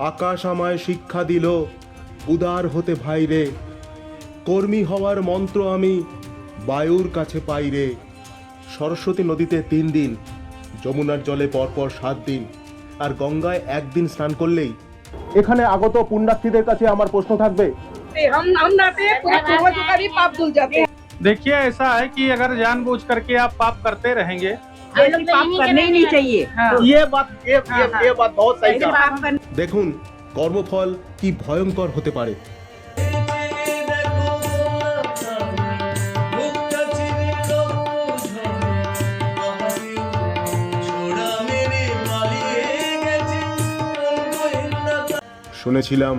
আকাশ আমায় শিক্ষা দিল উদার হতে ভাইরে কর্মী হওয়ার মন্ত্র আমি বায়ুর কাছে পাই রে সরস্বতী নদীতে তিন দিন যমুনার জলে পরপর সাত দিন আর গঙ্গায় একদিন স্নান করলেই এখানে আগত পুণ্যার্থীদের কাছে আমার প্রশ্ন থাকবে हम हम नहाते हैं पूरे पूर्वजों का भी पाप धुल जाते हैं देखिए ऐसा है कि अगर जानबूझ करके आप पाप करते रहेंगे ऐसे पाप करने ही नहीं चाहिए ये बात ये ये, ये बात बहुत सही ऐसे कहा पाप करने দেখুন কর্মফল কি ভয়ঙ্কর হতে পারে শুনেছিলাম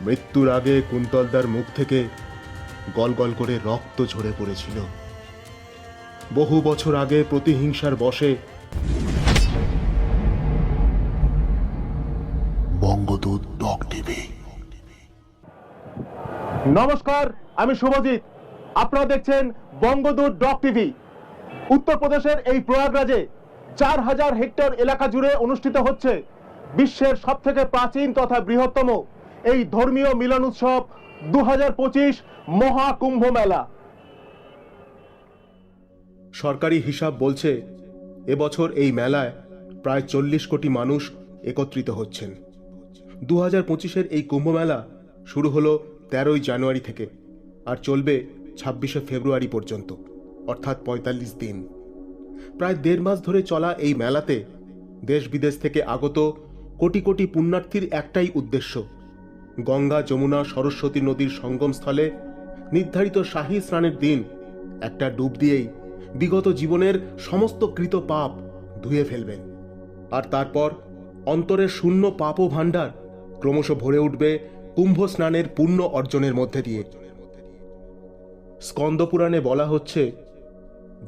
মৃত্যুর আগে কুন্তলদার মুখ থেকে গল গল করে রক্ত ঝরে পড়েছিল। বহু বছর আগে প্রতিহিংসার টিভি। নমস্কার, আমি শুভজিৎ। আপনারা দেখছেন বঙ্গদূত ডক টিভি। উত্তরপ্রদেশের এই প্রয়াগরাজে চার হাজার হেক্টর এলাকা জুড়ে অনুষ্ঠিত হচ্ছে বিশ্বের সব থেকে প্রাচীন তথা বৃহত্তম এই ধর্মীয় মিলন উৎসব দু হাজার পঁচিশ মহাকুম্ভ মেলা। সরকারি হিসাব বলছে, এবছর এই মেলায় প্রায় চল্লিশ কোটি মানুষ একত্রিত হচ্ছেন। দু হাজার পঁচিশের এই কুম্ভ মেলা শুরু হলো তেরোই জানুয়ারি থেকে আর চলবে ছাব্বিশে ফেব্রুয়ারি পর্যন্ত, অর্থাৎ পঁয়তাল্লিশ দিন। প্রায় দেড় মাস ধরে চলা এই মেলাতে দেশ বিদেশ থেকে আগত কোটি কোটি পুণ্যার্থীর একটাই উদ্দেশ্য গঙ্গা, যমুনা, সরস্বতী নদীর সঙ্গমস্থলে নির্ধারিত শাহী স্নানের দিন একটা ডুব দিয়েই বিগত জীবনের সমস্ত কৃত পাপ ধুয়ে ফেলবেন। আর তারপর অন্তরের শূন্য পাপ ও ভাণ্ডার ক্রমশ ভরে উঠবে কুম্ভ স্নানের পুণ্য অর্জনের মধ্যে দিয়ে। স্কন্দপুরাণে বলা হচ্ছে,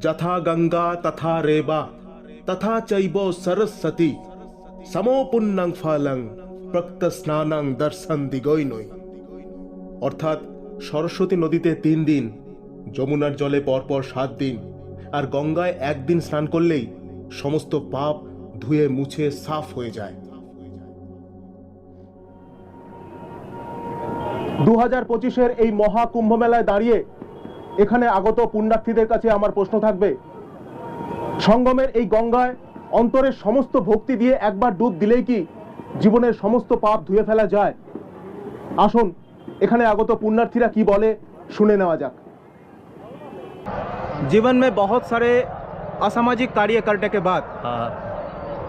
যথা গঙ্গা, তথা রেবা, তথা চৈব সরস্বতী, সমো পুণ্যং ফলং প্রক্ত স্নানং দর্শন দিগৈনই অর্থাৎ সরস্বতী নদীতে তিন দিন, যমুনার জলে পরপর সাত দিন, আর গঙ্গায় একদিন স্নান করলেই সমস্ত পাপ ধুয়ে মুছে সাফ হয়ে যায়। দু হাজার পঁচিশের এই মহাকুম্ভ মেলায় দাঁড়িয়ে এখানে আগত পুণ্যার্থীদের কাছে আমার প্রশ্ন থাকবে, সঙ্গমের এই গঙ্গায় অন্তরের সমস্ত ভক্তি দিয়ে একবার ডুব দিলেই কি জীবনের সমস্ত পাপ ধুয়ে ফেলা যায় আসুন এখানে আগত পুণ্যার্থীরা কি বলে শুনে নেওয়া যাক जीवन में बहुत सारे असामाजिक कार्य करने के बाद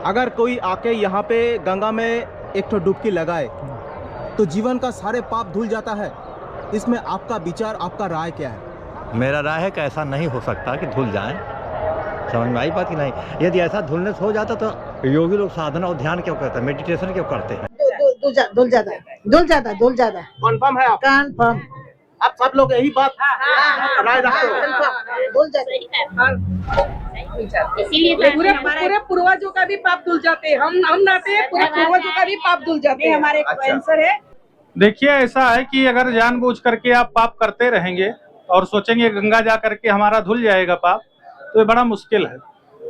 अगर कोई आके यहाँ पे गंगा में एक ठो डुबकी लगाए तो जीवन का सारे पाप धुल जाता है इसमें आपका विचार आपका राय क्या है मेरा राय है कि ऐसा नहीं हो सकता कि धुल जाएं समझ में आई बात कि नहीं? यदि ऐसा धुलने से हो जाता तो योगी लोग साधना और ध्यान क्यों करते हैं? मेडिटेशन क्यों करते हैं? धुल- धुल जा- धुल जाता धुल जाता धुल जाता है कंफर्म है कन्फर्म आप सब लोग यही बात राय रखते हो धुल जाता है इसीलिए पूरे पूरे पूर्वजों का भी पाप धुल जाते हैं। हम हम नहाते हैं पूरे पूर्वजों का भी पाप धुल जाते हैं। हमारे आंसर है। देखिए ऐसा है कि अगर जानबूझ करके आप पाप करते रहेंगे और सोचेंगे गंगा जा करके हमारा धुल जाएगा पाप तो ये बड़ा मुश्किल है।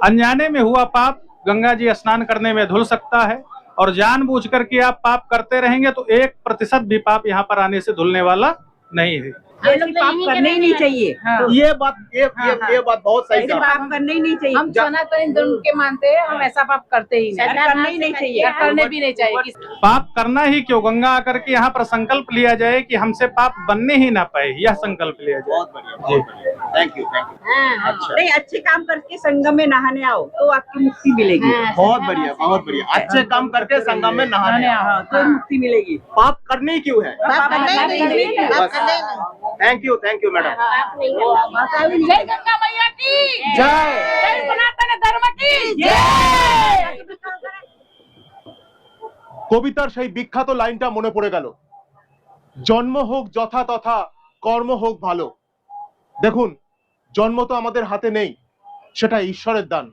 अनजाने में हुआ पाप, गंगा जी स्नान करने में धुल सकता है और जानबूझ करके आप पाप करते रहेंगे तो एक प्रतिशत भी पाप यहाँ पर आने से धुलने वाला नहीं है। ऐसे पाप करने ही नहीं चाहिए। ये बात ये ये, ये बात बहुत सही है पाप करने ही नहीं चाहिए। हम सनातन धर्म के मानते हैं हम ऐसा पाप करते ही नहीं। करना ही नहीं चाहिए करने भी नहीं चाहिए पाप करना ही क्यों? गंगा आकर के यहाँ पर संकल्प लिया जाए कि हमसे पाप बनने ही ना पाए यह संकल्प लिया जाए। बहुत बढ़िया थैंक यू थैंक यू अच्छा। नहीं अच्छे काम करके संगम में नहाने आओ तो आपकी मुक्ति मिलेगी। बहुत बढ़िया बहुत बढ़िया। अच्छे काम करके संगम में नहाने आओ। हाँ, तो मुक्ति मिलेगी। पाप करने ही क्यों है? Thank you thank you madam জয় গঙ্গা মাইয়া কি জয় জয় সনাতন ধর্ম কি জয় কবিতার সেই বিখ্যাত লাইনটা মনে পড়ে গেল। জন্ম হোক যথা তথা কর্ম হোক ভালো। দেখুন জন্ম তো আমাদের হাতে নেই সেটা ঈশ্বরের দান।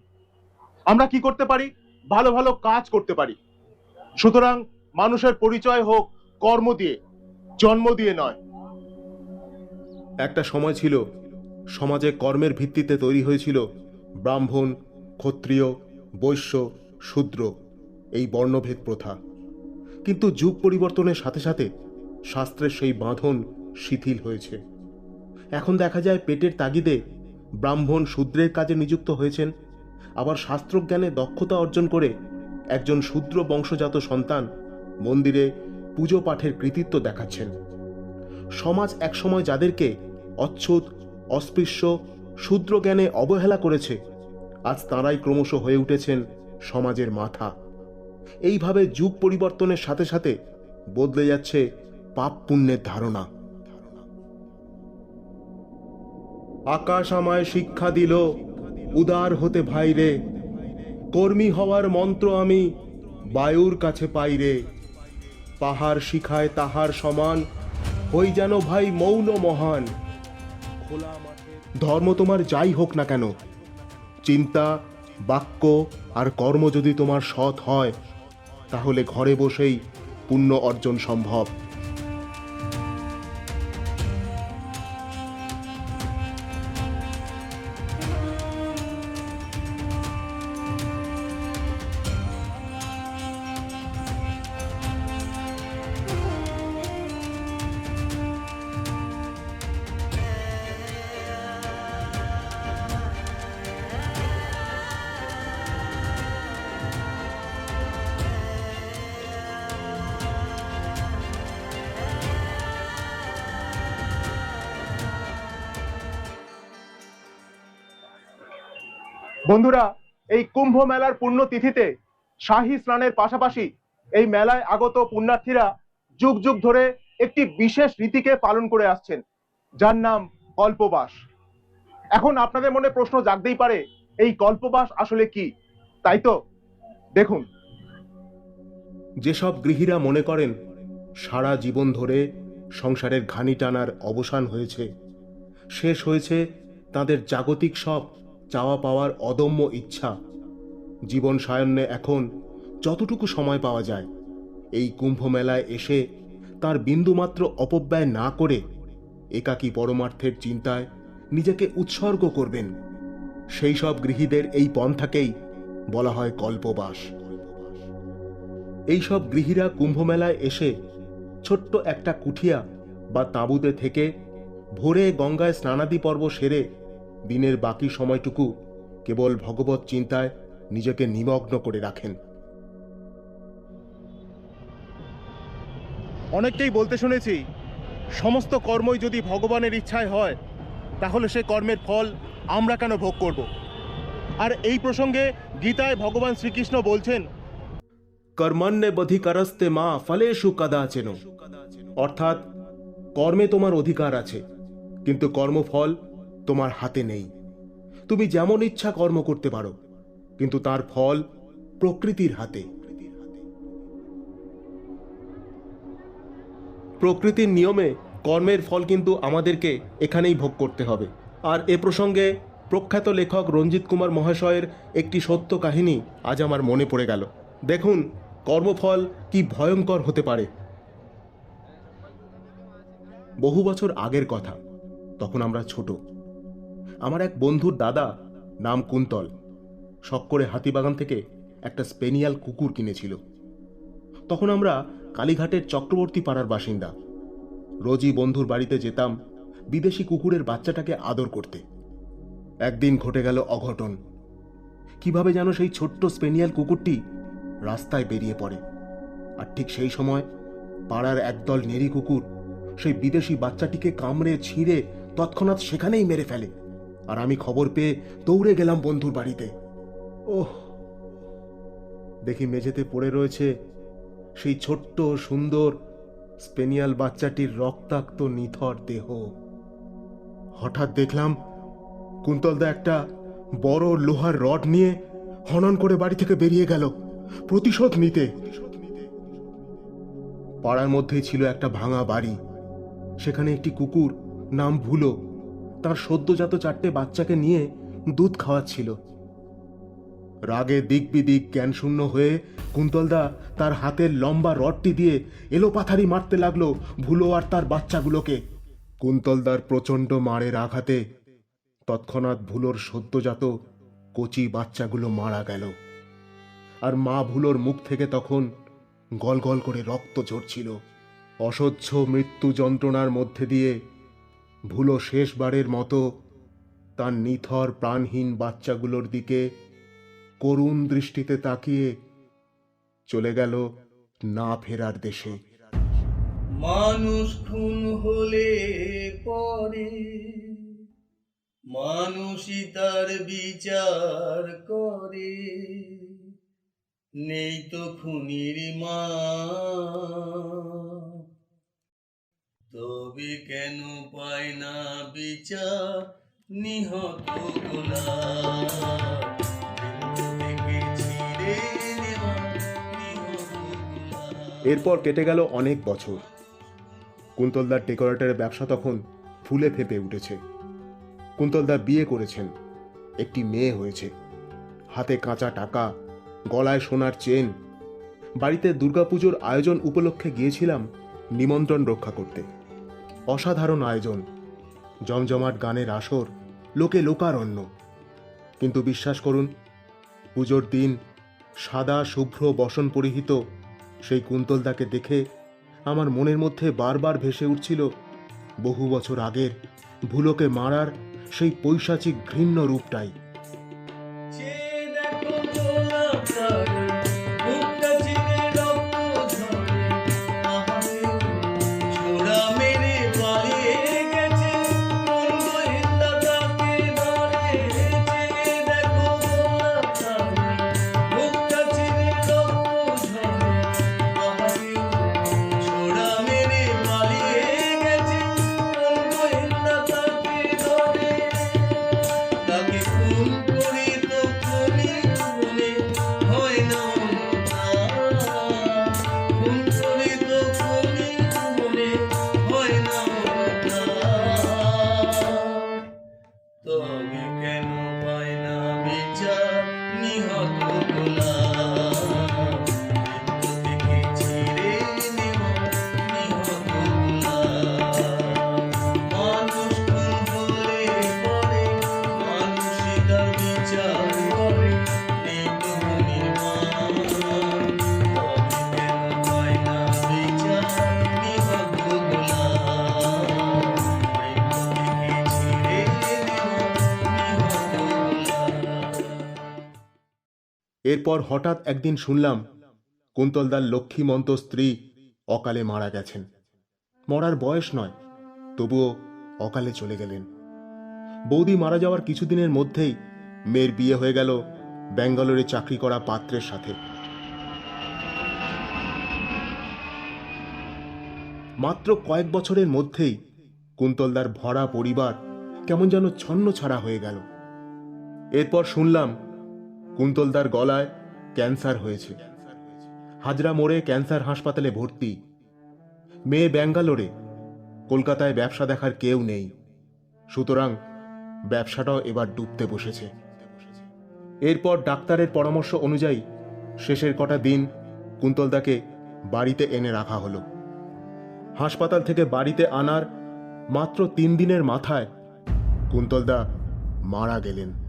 আমরা কি করতে পারি? ভালো ভালো কাজ করতে পারি। সুতরাং মানুষের পরিচয় হোক কর্ম দিয়ে জন্ম দিয়ে নয়। একটা সময় ছিল, সমাজে কর্মের ভিত্তিতে তৈরি হয়েছিল ব্রাহ্মণ, ক্ষত্রিয়, বৈশ্য, শূদ্র, এই বর্ণভেদ প্রথা। কিন্তু যুগ পরিবর্তনের সাথে সাথে শাস্ত্রের সেই বাঁধন শিথিল হয়েছে। এখন দেখা যায় পেটের তাগিদে ব্রাহ্মণ শূদ্রের কাজে নিযুক্ত হয়েছেন, আবার শাস্ত্রজ্ঞানে দক্ষতা অর্জন করে একজন শূদ্র বংশজাত সন্তান মন্দিরে পুজো পাঠের কৃতিত্ব দেখাচ্ছেন। সমাজ একসময় যাদেরকে অচ্ছুত, অস্পৃশ্য, শূদ্র জ্ঞানে অবহেলা করেছে, আজ তাঁরাই ক্রমশ হয়ে উঠেছেন সমাজের মাথা। এইভাবে যুগ পরিবর্তনের সাথে সাথে বদলে যাচ্ছে পাপ পুণ্যের ধারণা। আকাশ আমায় শিক্ষা দিল, উদার হতে ভাই রে। কর্মী হওয়ার মন্ত্র আমি বায়ুর কাছে পাই রে। পাহাড় শিখায় তাহার সমান হই যেন ভাই মৌন মহান। ধর্ম তোমার যাই হোক না কেন, চিন্তা, বাক্য আর কর্ম যদি তোমার সৎ হয়, তাহলে ঘরে বসেই পুণ্য অর্জন সম্ভব। বন্ধুরা, এই কুম্ভ মেলার পুণ্য তিথিতে শাহী স্নানের পাশাপাশি এই মেলায় আগত পুণ্যার্থীরা যুগ যুগ ধরে একটি বিশেষ রীতিকে পালন করে আসছেন, যার নাম কল্পবাস। এখন আপনাদের মনে প্রশ্ন জাগতেই পারে, এই কল্পবাস আসলে কি? তাই তো? দেখুন। যেসব গৃহীরা মনে করেন, সারা জীবন ধরে সংসারের ঘানি টানার অবসান হয়েছে, শেষ হয়েছে তাদের জাগতিক সব চাওয়া পাওয়ার অদম্য ইচ্ছা। জীবন সায়ন্যে এখন যতটুকু সময় পাওয়া যায়, এই কুম্ভ মেলায় এসে তার বিন্দুমাত্র অপব্যয় না করে একাকী পরমার্থের চিন্তায় নিজেকে উৎসর্গ করবেন। সেই সব গৃহীদের এই পন্থাকেই বলা হয় কল্পবাস। এইসব গৃহীরা কুম্ভমেলায় এসে ছোট্ট একটা কুঠিয়া বা তাঁবুতে থেকে ভোরে গঙ্গায় স্নানাদি পর্ব সেরে দিনের বাকি সময়টুকু কেবল ভগবত চিন্তায় নিজেকে নিমগ্ন করে রাখেন। অনেককেই বলতে শুনেছি সমস্ত কর্মই যদি ভগবানের ইচ্ছায় হয় তাহলে সে কর্মের ফল আমরা কেন ভোগ করব? আর এই প্রসঙ্গে গীতায় ভগবান শ্রীকৃষ্ণ বলছেন কর্মণ্যে বধিকারস্তে মা ফলেষু কদাচেন। অর্থাৎ কর্মে তোমার অধিকার আছে কিন্তু কর্মফল তোমার হাতে নেই। তুমি যেমন ইচ্ছা কর্ম করতে পারো, কিন্তু তার ফল প্রকৃতির হাতে। প্রকৃতির নিয়মে কর্মের ফল কিন্তু আমাদেরকে এখানেই ভোগ করতে হবে। আর এ প্রসঙ্গে প্রখ্যাত লেখক রঞ্জিত কুমার মহাশয়ের একটি সত্য কাহিনী আজ আমার মনে পড়ে গেল। দেখুন, কর্মফল কি ভয়ঙ্কর হতে পারে। বহু বছর আগের কথা, তখন আমরা ছোট। আমার এক বন্ধুর দাদা, নাম কুন্তল। শখ করে হাতিবাগান থেকে একটা স্পেনিয়াল কুকুর কিনেছিল। তখন আমরা কালীঘাটের চক্রবর্তী পাড়ার বাসিন্দা। রোজই বন্ধুর বাড়িতে যেতাম বিদেশি কুকুরের বাচ্চাটাকে আদর করতে। একদিন ঘটে গেল অঘটন। কীভাবে যেন সেই ছোট্ট স্পেনিয়াল কুকুরটি রাস্তায় বেরিয়ে পড়ে। আর ঠিক সেই সময় পাড়ার একদল নেরি কুকুর সেই বিদেশি বাচ্চাটিকে কামড়ে, ছিঁড়ে তৎক্ষণাৎ সেখানেই মেরে ফেলে। আর আমি খবর পেয়ে দৌড়ে গেলাম বন্ধুর বাড়িতে। ওহ, দেখি মেঝেতে পড়ে রয়েছে সেই ছোট্ট, সুন্দর স্পেনিয়াল বাচ্চাটির রক্তাক্ত, নিথর দেহ। হঠাৎ দেখলাম কুন্তলদা একটা বড় লোহার রড নিয়ে হনন করে বাড়ি থেকে বেরিয়ে গেল। প্রতিশোধ নিতে। পাড়ার মধ্যেই ছিল একটা ভাঙা বাড়ি। সেখানে একটি কুকুর, নাম ভুলো। তার সদ্যজাত চারটে বাচ্চাকে নিয়ে দুধ খাওয়াচ্ছিল। রাগে দিক বিদিক জ্ঞানশূন্য হয়ে কুন্তলদা তার হাতের লম্বা রডটি দিয়ে এলোপাথারি মারতে লাগল ভুলো আর তার বাচ্চাগুলোকে। কুন্তলদার প্রচণ্ড মারের আঘাতে তৎক্ষণাৎ ভুলোর সদ্যজাত কচি বাচ্চাগুলো মারা গেল। আর মা ভুলোর মুখ থেকে তখন গল গল করে রক্ত ঝরছিল। অসহ্য মৃত্যু যন্ত্রণার মধ্যে দিয়ে ভুলো শেষবারের মতো তার নিথর প্রাণহীন বাচ্চাগুলোর দিকে করুণ দৃষ্টিতে তাকিয়ে চলে গেল না ফেরার দেশে। মানুষ খুন হলে পরে মানুষই তার বিচার করে। নেই তো খুনির মা। তবে কেন পায় না বিচার? নিহত এরপর কেটে গেল অনেক বছর। কুন্তলদার ডেকোরেটরের ব্যবসা তখন ফুলে ফেপে উঠেছে। কুন্তলদা বিয়ে করেছেন, একটি মেয়ে হয়েছে। হাতে কাঁচা টাকা, গলায় সোনার চেন। বাড়িতে দুর্গাপুজোর আয়োজন উপলক্ষে গিয়েছিলাম নিমন্ত্রণ রক্ষা করতে। অসাধারণ আয়োজন। জমজমাট গানের আসর, লোকে লোকারণ্য। কিন্তু বিশ্বাস করুন, পুজোর দিন সাদা শুভ্র বসন পরিহিত সেই কুন্তলদাকে দেখে আমার মনের মধ্যে বারবার ভেসে উঠছিল, বহু বছর আগের ভুলোকে মারার সেই পৈশাচিক ঘৃণ্য রূপটাই। এরপর হঠাৎ একদিন শুনলাম, কুন্তলদার লক্ষ্মীমন্ত স্ত্রী অকালে মারা গেছেন। মরার বয়স নয়, তবুও অকালে চলে গেলেন। বৌদি মারা যাওয়ার কিছুদিনের মধ্যেই মেয়ের বিয়ে হয়ে গেল ব্যাঙ্গালোরে চাকরি করা পাত্রের সাথে। মাত্র কয়েক বছরের মধ্যেই কুন্তলদার ভরা পরিবার কেমন যেন ছন্ন ছাড়া হয়ে গেল। এরপর শুনলাম কুন্তলদার গলায় ক্যান্সার হয়েছে। হাজরা মোড়ে ক্যান্সার হাসপাতালে ভর্তি। মেয়ে ব্যাঙ্গালোরে। কলকাতায় ব্যবসা দেখার কেউ নেই। সুতরাং ব্যবসাটাও এবার ডুবতে বসেছে। এরপর ডাক্তারের পরামর্শ অনুযায়ী শেষের কটা দিন কুন্তলদাকে বাড়িতে এনে রাখা হলো। হাসপাতাল থেকে বাড়িতে আনার মাত্র তিন দিনের মাথায় কুন্তলদা মারা গেলেন।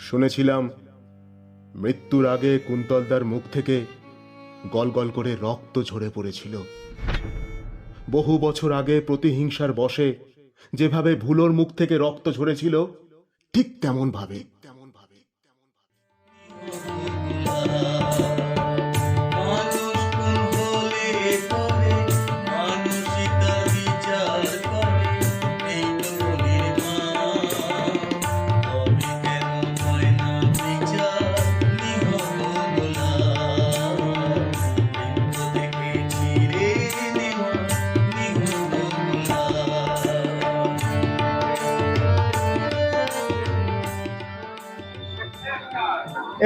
শুনেছিলাম, মৃত্যুর আগে কুন্তলদার মুখ থেকে গল গল করে রক্ত ঝরে পড়েছিল। বহু বছর আগে প্রতিহিংসার বসে যেভাবে ভুলোর মুখ থেকে রক্ত ঝরেছিল, ঠিক তেমনভাবে। তেমন ভাবে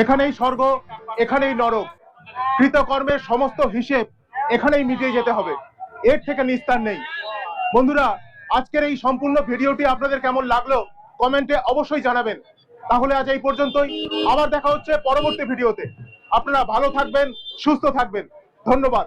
এখানেই স্বর্গ, এখানেই নরক। কৃতকর্মের সমস্ত হিসেব এখানেই মিটিয়ে যেতে হবে। এর থেকে নিস্তার নেই। বন্ধুরা, আজকের এই সম্পূর্ণ ভিডিওটি আপনাদের কেমন লাগল কমেন্টে অবশ্যই জানাবেন। তাহলে আজ এই পর্যন্তই। আবার দেখা হচ্ছে পরবর্তী ভিডিওতে। আপনারা ভালো থাকবেন, সুস্থ থাকবেন। ধন্যবাদ।